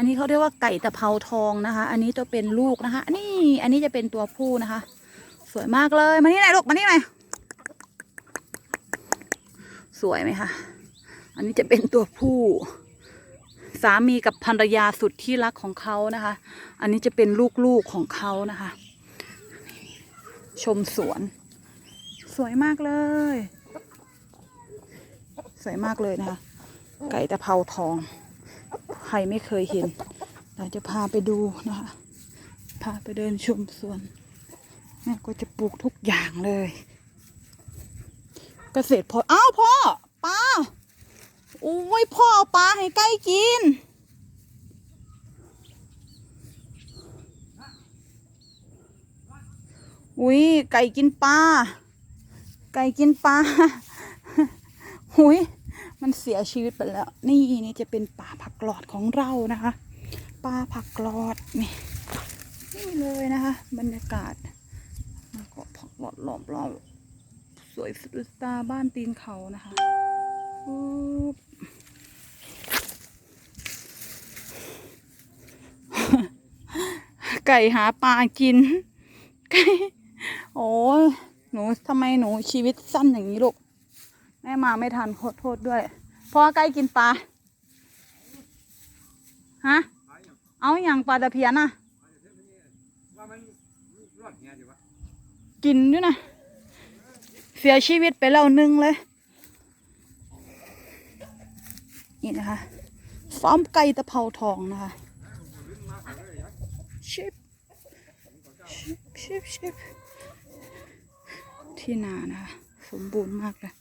อันนี้เขาเรียกว่าไก่ตะเภาทองนะคะ อันนี้จะเป็นลูกนะคะ นี่ อันนี้จะเป็นตัวผู้นะคะ สวยมากเลย มานี่หน่อยลูก มานี่หน่อยสวยไหมคะ อันนี้จะเป็นตัวผู้ สามีกับภรรยาสุดที่รักของเขานะคะ อันนี้จะเป็นลูกๆของเขานะคะ ชมสวน สวยมากเลย สวยมากเลยนะคะ ไก่ตะเภาทอง ใครไม่เคยเห็น เราจะพาไปดูนะคะ พาไปเดินชมสวนแม่ก็จะปลูกทุกอย่างเลย เกษตรพออ้าวพ่อปลาโอ้ยพ่อเอาปลาให้ไก่กิน อุ้ยไก่กินปลาไก่กินปลาหุย มันเสียชีวิตไปแล้ว นี่นี่จะเป็นป่าผักกลอดของเรานะคะป่าผักกลอดนี่นี่เลยนะคะ บรรยากาศแล้วก็ผักกลอดล้อมรอบสวยสุดตาบ้านตีนเขานะคะปุ๊บไก่หาปลากิน ไก่ โอ้ยหนูทำไมหนูชีวิตสั้นอย่างนี้ลูก แม่มาไม่ทันขอโทษด้วยพ่อใกล้กินปลาฮะเอาอย่างปลาตะเพียนอะว่ามันรอดเงี้ยดีวะกินด้วยนะเสียชีวิตไปแล้วหนึ่งเลย นี่นะคะฟาร์มไก่ตะเภาทองนะคะชิบชิบชิบชิบที่นานะคะสมบูรณ์มากเลย